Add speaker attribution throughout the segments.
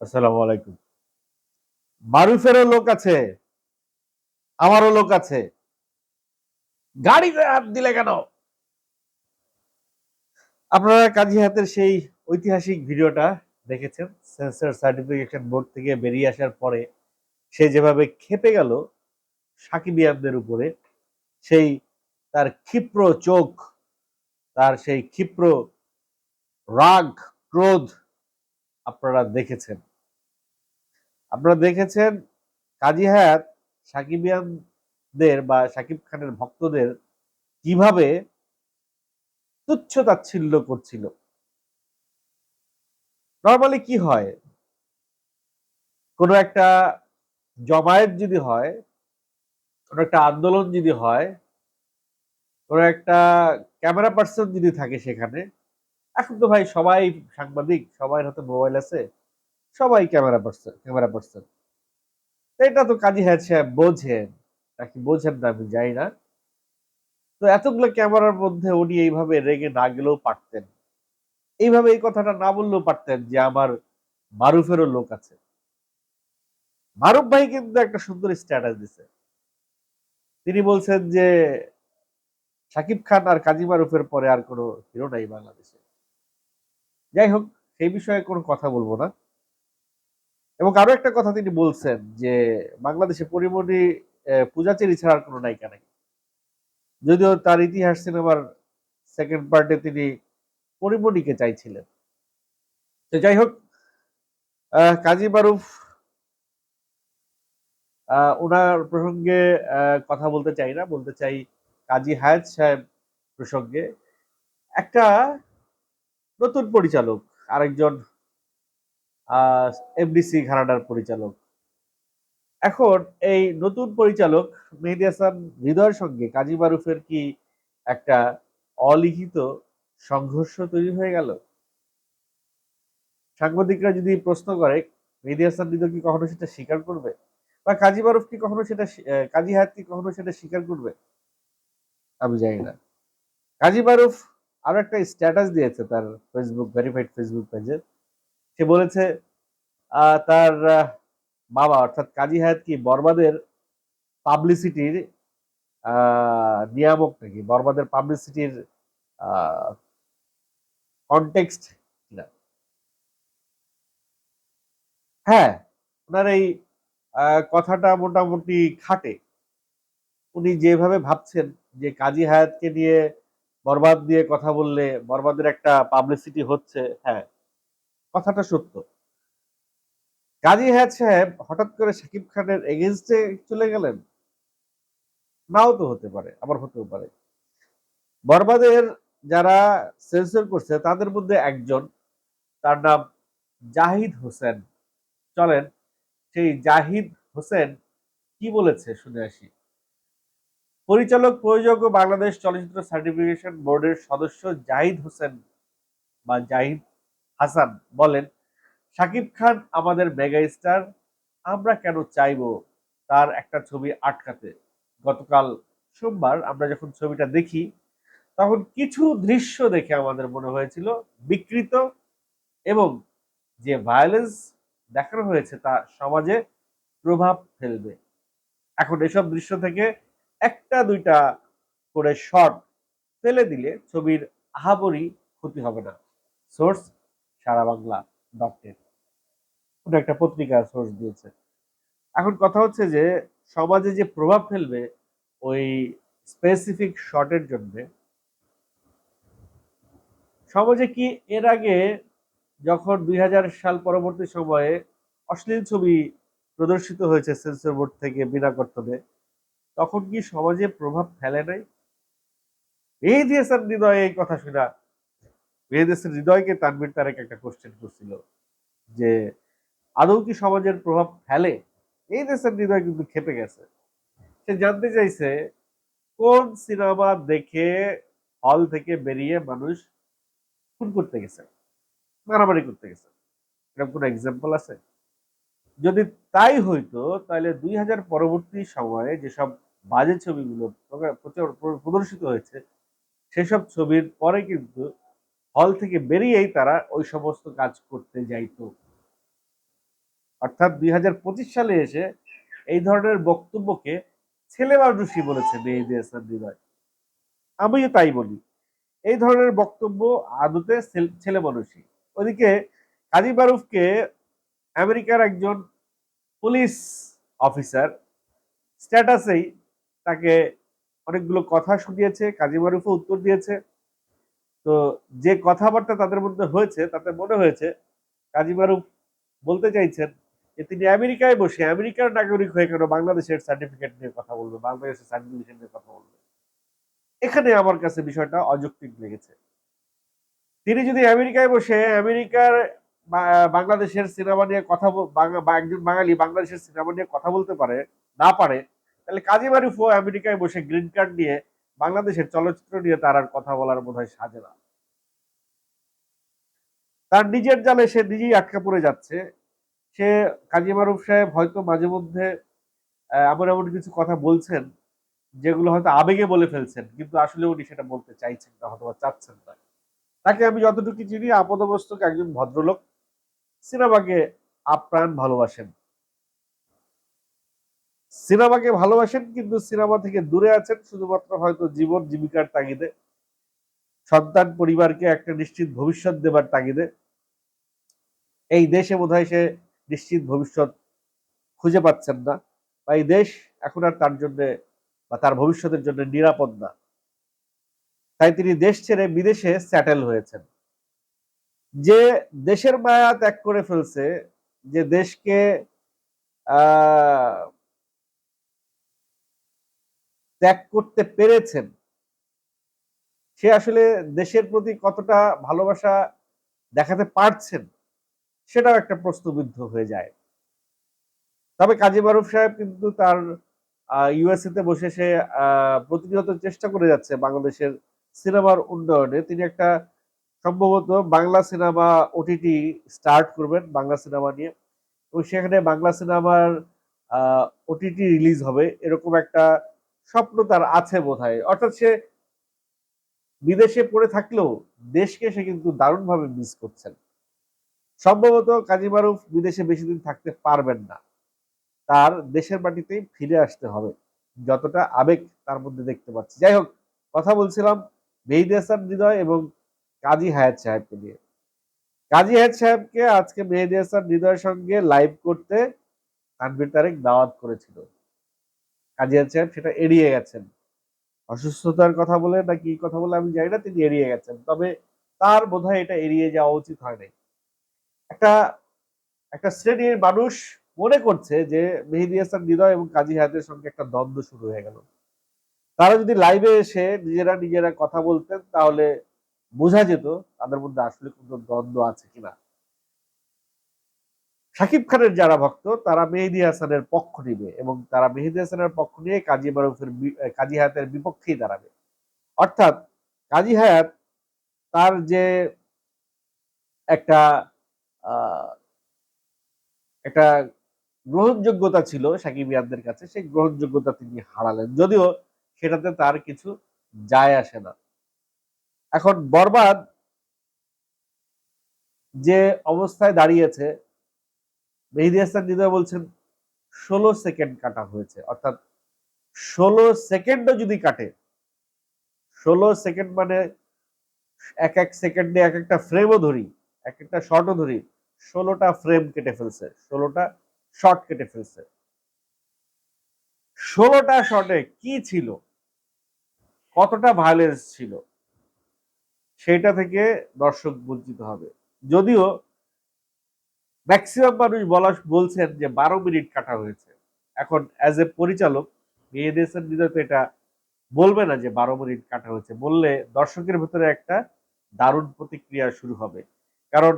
Speaker 1: আসসালামু আলাইকুম। মারুফেরও লোক আছে, আমারও লোক আছে। গাড়িতে হাত দিলে কেন? আপনারা কাজী হাতের সেই ঐতিহাসিক ভিডিওটা দেখেছেন? সেন্সর সার্টিফিকেশন বোর্ড থেকে বেরিয়ে আসার পরে সে যেভাবে খেপে গেল সাকিবিয়ানদের উপরে, সেই তার ক্ষিপ্র চোখ, তার সেই ক্ষিপ্র রাগ, ক্রোধ আপনারা দেখেছেন। আপনারা দেখেছেন কাজী হায়াত সাকিবিয়ানদের বা সাকিব খানের ভক্তদের কীভাবে তুচ্ছ তাচ্ছিল্য করছিল। নর্মালি কি হয়? কোনো একটা জমায়েত যদি হয়, কোনো একটা আন্দোলন যদি হয়, কোনো একটা ক্যামেরা পার্সন যদি থাকে সেখানে, এখন তো ভাই সবাই সাংবাদিক সবাই হাতে মোবাইল আছে। সবাই ক্যামেরা পার্সন ক্যামেরা পার্সন এটা তো কাজী হ্যাঁ সাহেব বোঝেন, নাকি বোঝেন না আমি যাই না। তো এতগুলো ক্যামেরার মধ্যে উনি এইভাবে রেগে না গেলেও পারতেন। এইভাবে এই কথাটা না বললেও পারতেন যে আমার মারুফেরও লোক আছে। মারুফ ভাই কিন্তু একটা সুন্দর স্ট্যাটাস দিছে। তিনি বলছেন যে সাকিব খান আর কাজী মারুফের পরে আর কোনো হিরো নাই বাংলাদেশে। যাই হোক, সেই বিষয়ে কোনো কথা বলব না। এবং আরও একটা কথা তিনি বলছেন যে বাংলাদেশে পরিমণি পূজাচেরি ছাড়ার কোনো নায়িকা নাই। যদিও তার ইতিহাস সিনেমার সেকেন্ড পার্টে তিনি পরিমণিকে চাইছিলেন। তো যাই হোক কাজী মারুফ ওনার প্রসঙ্গে কথা বলতে চাই না। বলতে চাই কাজী হায়াত সাহেব প্রসঙ্গে। একটা নতুন পরিচালক, আরেকজন এমডিসি ঘরানার পরিচালক। এখন এই নতুন পরিচালক মেহেদি হাসান হৃদয়ের সঙ্গে কাজী মারুফের কি একটা অলিখিত সংঘর্ষ তৈরি হয়ে গেল? সাংবাদিকরা যদি প্রশ্ন করে, মেহেদি হাসান হৃদয় কি কখনো সেটা স্বীকার করবে? বা কাজী মারুফ কি কখনো সেটা কাজী হায়াত কি কখনো সেটা স্বীকার করবে? আমি জানি না। কাজী মারুফ আরও একটা স্ট্যাটাস দিয়েছে তার ফেসবুক ভেরিফাইড ফেসবুক পেজে সে বলেছে তার বাবা, অর্থাৎ কাজী হায়াত কি বরবাদের পাবলিসিটির নিয়ামক নাকি? বরবাদের পাবলিসিটির কনটেক্সট হ্যাঁ ওনার এই কথাটা মোটামুটি খাটে। উনি যেভাবে ভাবছেন যে কাজী হায়াতকে নিয়ে বরবাদ দিয়ে কথা বললে বরবাদের একটা পাবলিসিটি হচ্ছে হ্যাঁ। কথাটা সত্য। কাজী হায়াত সাহেব হঠাৎ করে শাকিব খানের এগেনস্টে চলে গেলেন? নাও তো হতে পারে, আবার হতেও পারে। বরবাদের যারা সেন্সর করছে, তাদের মধ্যে একজন, তার নাম জাহিদ হোসেন। চলেন, সেই জাহিদ হোসেন কি বলেছে শুনে আসি। পরিচালক প্রয়োজক বাংলাদেশ চলচ্চিত্র সার্টিফিকেশন বোর্ডের সদস্য জাহিদ হোসেন বা জাহিদ হাসান বলেন, শাকিব খান আমাদের মেগা স্টার, আমরা কেন চাইব তার একটা ছবি আটকাতে? গতকাল সোমবার আমরা যখন ছবিটা দেখি, তখন কিছু দৃশ্য দেখে আমাদের মনে হয়েছিল বিকৃত এবং যে ভায়োলেন্স দেখানো হয়েছে তা সমাজে প্রভাব ফেলবে। এখন এসব দৃশ্য থেকে একটা দুইটা করে শট ফেলে দিলে ছবির আহাবরি ক্ষতি হবে না। Source Sara Bangla dot net কোনো একটা পত্রিকার সোর্স দিয়েছে। এখন কথা হচ্ছে যে, সমাজে যে প্রভাব ফেলবে ওই স্পেসিফিক শটের জন্য, সমাজে কি এর আগে যখন দুই হাজার সাল পরবর্তী সময়ে অশ্লীল ছবি প্রদর্শিত হয়েছে সেন্সর বোর্ড থেকে বিনা কর্তব্যে, তখন কি সমাজে প্রভাব ফেলে নাই? এই দিয়েছেন হৃদয় এই কথা শোনা মেহেদেসের হৃদয়কে তানবির তারেক একটা কোশ্চেন করছিল যে, আদৌ কি সমাজের প্রভাব ফেলে? এই দেশের হৃদয় কিন্তু খেপে গেছে। সে জানতে চাইছে, কোন সিনেমা দেখে হল থেকে বেরিয়ে মানুষ খুন করতে গেছে? মারামারি করতে গেছে? এরকম কোন এক্সাম্পল আছে? যদি তাই হইতো, তাহলে দুই হাজার পরবর্তী সময়ে যেসব বাজে ছবিগুলো প্রদর্শিত হয়েছে, সেসব ছবির পরে কিন্তু হল থেকে বেরিয়েই তারা ওই সমস্ত কাজ করতে যাইতো। অর্থাৎ দুই হাজার পঁচিশ সালে এসে এই ধরনের বক্তব্যকে ছেলে মানুষই বলেছে মেহেদি হৃদয়। আমিও তাই বলি। এই ধরনের বক্তব্য আদতে ছেলে মানুষই। ওদিকে কাজী মারুফকে আমেরিকার একজন পুলিশ অফিসার স্ট্যাটাসেই তাকে অনেকগুলো কথা শুনিয়েছে, কাজী মারুফও উত্তর দিয়েছে। তো যে কথাবার্তা তাদের মধ্যে হয়েছে, তাতে মনে হয়েছে কাজী মারুফ বলতে চাইছেন যে তিনি আমেরিকায় বসে আমেরিকার নাগরিক হয়ে কেন বাংলাদেশের সার্টিফিকেট নিয়ে কথা বলবে, বাংলাদেশের সার্টিফিকেট নিয়ে কথা বলবে? এখানে আমার কাছে বিষয়টা অযৌক্তিক লেগেছে। তিনি যদি আমেরিকায় বসে আমেরিকার বাংলাদেশের সিনেমা নিয়ে কথা একজন বাঙালি বাংলাদেশের সিনেমা নিয়ে কথা বলতে পারে, না পারে, তাহলে কাজী মারুফও আমেরিকায় বসে গ্রিন কার্ড নিয়ে বাংলাদেশের চলচ্চিত্র নিয়ে তার আর কথা বলার বোধ হয় সাজে না। তার নিজের জালে সে নিজেই আটকা পড়ে যাচ্ছে। সে কাজী মারুফ সাহেব হয়তো মাঝে মধ্যে এমন এমন কিছু কথা বলছেন, যেগুলো হয়তো আবেগে বলে ফেলছেন, কিন্তু আসলে উনি সেটা বলতে চাইছেন না অথবা চাচ্ছেন না। তাকে আমি যতটুকু চিনি আপাতমস্তক একজন ভদ্রলোক। সিনেমাকে আপ্রাণ ভালোবাসেন। সিনেমাকে ভালোবাসেন কিন্তু সিনেমা থেকে দূরে আছেন। শুধুমাত্র হয়তো জীবন জীবিকার তাগিদে। সন্তান পরিবারকে একটা নিশ্চিত ভবিষ্যৎ দেবার তাগিদে। এই দেশে বোধহয় সে নিশ্চিত ভবিষ্যৎ খুঁজে পাচ্ছেন না। বা এই দেশ এখন আর তার জন্য বা তার ভবিষ্যতের জন্য নিরাপদ না। তাই তিনি দেশ ছেড়ে বিদেশে স্যাটেল হয়েছেন। যে দেশের মায়া ত্যাগ করে ফেলছে যে দেশকে আহ, ত্যাগ করতে পেরেছেন। সে আসলে দেশের প্রতি কতটা ভালোবাসা দেখাতে পারছেন, সেটাও একটা প্রশ্নবিদ্ধ হয়ে যায়। তবে কাজী মারুফ সাহেব কিন্তু তার ইউএসএ তে বসে সে প্রতিনিয়ত চেষ্টা করে যাচ্ছে বাংলাদেশের সিনেমার উন্নয়নে। তিনি একটা সম্ভবত বাংলা সিনেমা ওটিটি স্টার্ট করবেন বাংলা সিনেমা নিয়ে। এবং সেখানে বাংলা সিনেমার ওটিটি রিলিজ হবে, এরকম একটা স্বপ্ন তার আছে বোধহয়। অর্থাৎ সে বিদেশে পড়ে থাকলেও দেশকে সে কিন্তু দারুণভাবে মিস করছেন। সম্ভবত কাজী মারুফ বিদেশে বেশি দিন থাকতে পারবেন না। তার দেশের মাটিতেই ফিরে আসতে হবে। যতটা আবেগ তার মধ্যে দেখতে পাচ্ছি। যাই হোক, কথা বলছিলাম মেহিদি হাসান হৃদয় এবং কাজী হায়াত সাহেবকে নিয়ে। কাজী হায়াত সাহেবকে আজকে মেহেদি হাসান হৃদয়ের সঙ্গে লাইভ করতে তানভীর তারেক দাওয়াত করেছিল। কাজী সেটা এড়িয়ে গেছেন। অসুস্থতার কথা বলে না কি কথা বলে আমি জানি না, তিনি এড়িয়ে গেছেন। তবে তার বোধহয় এটা এড়িয়ে যাওয়া উচিত হয় নাই একটা একটা শ্রেণির মানুষ মনে করছে যে মেহেদি হাসান হৃদয় এবং কাজী হায়াতের সঙ্গে একটা দ্বন্দ্ব শুরু হয়ে গেল। তারা যদি লাইভে এসে নিজেরা নিজেরা কথা বলতেন, তাহলে বোঝা যেত তাদের মধ্যে আসলে কোনো দ্বন্দ্ব আছে কিনা। শাকিব খানের যারা ভক্ত, তারা মেহেদি হাসানের পক্ষ নিবে এবং তারা মেহেদি হাসানের পক্ষ নিয়ে কাজী মারুফের কাজী হায়াতের বিপক্ষেই দাঁড়াবে। অর্থাৎ কাজী হায়াত তার যে একটা একটা গ্রহণযোগ্যতা ছিল সাকিবিয়ানদের কাছে, সেই গ্রহণযোগ্যতা তিনি হারালেন। যদিও সেটাতে তার কিছু যায় আসে না। এখন বরবাদ যে অবস্থায় দাঁড়িয়েছে মেহেদি হাসান হৃদয় বলছেন, ষোলো সেকেন্ড কাটা হয়েছে। অর্থাৎ ষোলো সেকেন্ডও যদি কাটে, ষোলো সেকেন্ড মানে এক এক সেকেন্ডে এক একটা ফ্রেমও ধরি, এক একটা শর্টও ধরি, ষোলোটা ফ্রেম কেটে ফেলছে, ষোলোটা শর্ট কেটে ফেলছে। ষোলোটা শর্টে কি ছিল? কতটা ভায়োলেন্স ছিল? সেটা থেকে দর্শক বঞ্চিত হবে। যদিও ম্যাক্সিমাম মানুষ বলা বলছেন যে বারো মিনিট কাটা হয়েছে। এখন অ্যাজ এ পরিচালক হাসান হৃদয় তো এটা বলবে না যে বারো মিনিট কাটা হয়েছে। বললে দর্শকের ভেতরে একটা দারুণ প্রতিক্রিয়া শুরু হবে। কারণ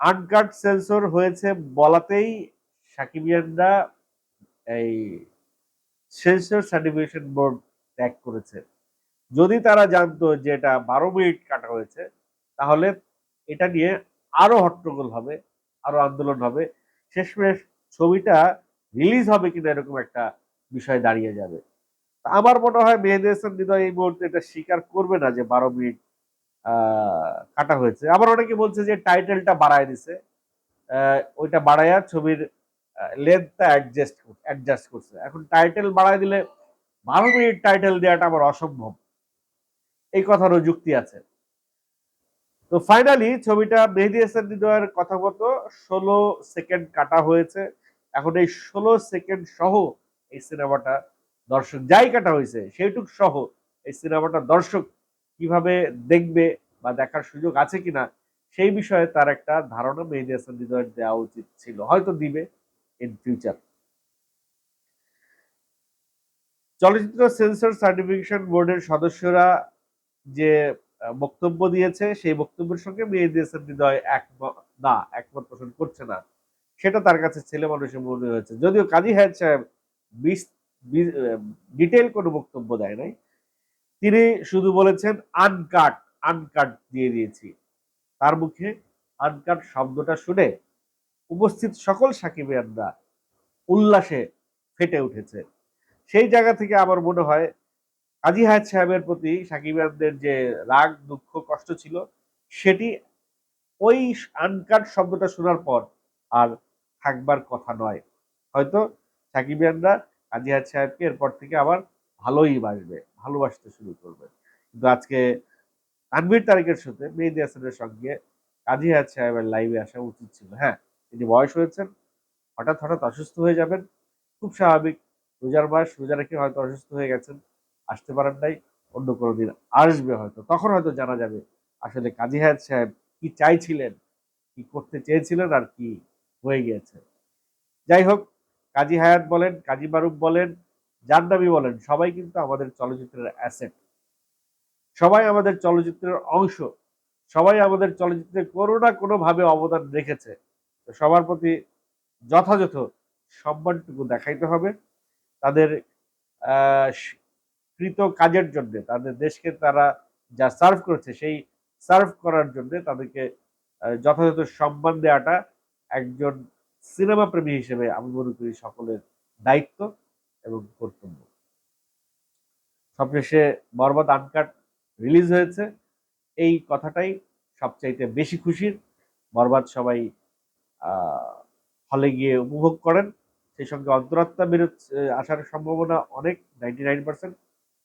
Speaker 1: আনকাট সেন্সর হয়েছে বলাতেই সাকিবিয়ানরা এই সেন্সর সার্টিফিকেশন বোর্ড ত্যাগ করেছে। যদি তারা জানতো যে এটা বারো মিনিট কাটা হয়েছে, তাহলে এটা নিয়ে আরও হট্টগোল হবে। আরও আন্দোলন হবে। শেষমেশ ছবিটা রিলিজ হবে কিনা এরকম একটা বিষয় দাঁড়িয়ে যাবে। আমার মনে হয় মেহেদি হাসান হৃদয় এই মুহূর্তে এটা স্বীকার করবে না যে বারো মিনিট কাটা হয়েছে। আবার অনেকে বলছে যে টাইটেলটা বাড়ায় দিছে। ওইটা বাড়ায়া ছবির লেন্থটা অ্যাডজাস্ট অ্যাডজাস্ট করছে। এখন টাইটেল বাড়ায় দিলে বারো মিনিট টাইটেল দেওয়াটা আমার অসম্ভব। এই কথারও যুক্তি আছে। তো ফাইনালি ছবিটা মেহেদি হাসান হৃদয়ের কথা মতো ষোলো সেকেন্ড কাটা হয়েছে। এখন এই ষোলো সেকেন্ড সহ এই সিনেমাটা দর্শক যাই কাটা হয়েছে, সেইটুক সহ এই সিনেমাটা দর্শক কীভাবে দেখবে বা দেখার সুযোগ আছে কিনা, সেই বিষয়ে তার একটা ধারণা মেহেদি হাসান হৃদয়ের দেওয়া উচিত ছিল। হয়তো দিবে ইন ফিউচার চলচ্চিত্র সেন্সর সার্টিফিকেশন বোর্ডের সদস্যরা যে বক্তব্য দিয়েছে, সেই বক্তব্যের সঙ্গে হাসান হৃদয় একমত না, একমত পোষণ করছে না। সেটা তার কাছে ছেলে মানুষের মনে হয়েছে। যদিও কাজী হায়াত সাহেব ডিটেল কোনো বক্তব্য দেয় নাই। তিনি শুধু বলেছেন, আনকাট আনকাট দিয়ে দিয়েছি। তার মুখে আনকাট শব্দটা শুনে উপস্থিত সকল সাকিবিয়ানরা উল্লাসে ফেটে উঠেছে। সেই জায়গা থেকে আমার মনে হয় কাজী হায়াত সাহেবের প্রতি সাকিবিয়ানদের যে রাগ, দুঃখ, কষ্ট ছিল, সেটি ওই আনকাট শব্দটা শোনার পর আর থাকবার কথা নয়। হয়তো সাকিবিয়ানরা কাজী হায়াত সাহেবকে এরপর থেকে আবার ভালোই বাসবে, ভালোবাসতে শুরু করবে। কিন্তু আজকে তানভীর তারিকের সাথে মেহেদি হাসানের সঙ্গে কাজী হায়াত সাহেবের লাইভে আসা উচিত ছিল। হ্যাঁ তিনি বয়স হয়েছেন হঠাৎ হঠাৎ অসুস্থ হয়ে যাবেন, খুব স্বাভাবিক। রোজার মাস, রোজা রেখে হয়তো অসুস্থ হয়ে গেছেন। আসতে পারেন নাই, অন্য কোনো দিন আসবে হয়তো। তখন হয়তো জানা যাবে আসলে কাজী হায়াত সাহেব কি চাইছিলেন, কি করতে চেয়েছিলেন আর কি হয়ে গিয়েছে। যাই হোক, কাজী হায়াত বলেন, কাজী মারুফ বলেন, জাহ্নবী বলেন, সবাই কিন্তু আমাদের চলচ্চিত্রের অ্যাসেট। সবাই আমাদের চলচ্চিত্রের অংশ। সবাই আমাদের চলচ্চিত্রে কোনো না কোনোভাবে অবদান রেখেছে। তো সবার প্রতি যথাযথ সম্মানটুকু দেখাইতে হবে। তাদের কৃত কাজের জন্য, তাদের দেশকে তারা যা সার্ভ করছে, সেই সার্ভ করার জন্য তাদেরকে যথাযথ সম্মান দেওয়াটা একজন সিনেমা প্রেমী হিসেবে আমি মনে করি সকলের দায়িত্ব এবং কর্তব্য। সবশেষে বরবাদ আনকাট রিলিজ হয়েছে। এই কথাটাই সবচাইতে বেশি খুশির। বরবাদ সবাই হলে গিয়ে উপভোগ করেন। সেই সঙ্গে অন্তরাত্মা বেরোচ্ছে আসার সম্ভাবনা অনেক নাইনটি নাইন পার্সেন্ট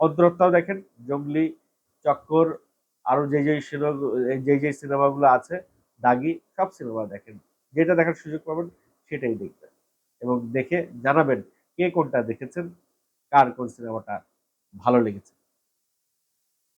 Speaker 1: অন্তরাত্মাও দেখেন, জঙ্গলি চক্কর, আরও যে যে সিনেমা যে যে সিনেমাগুলো আছে, দাগি, সব সিনেমা দেখেন। যেটা দেখার সুযোগ পাবেন, সেটাই দেখবেন। এবং দেখে জানাবেন কে কোনটা দেখেছেন, কার কোন সিনেমাটা ভালো লেগেছে।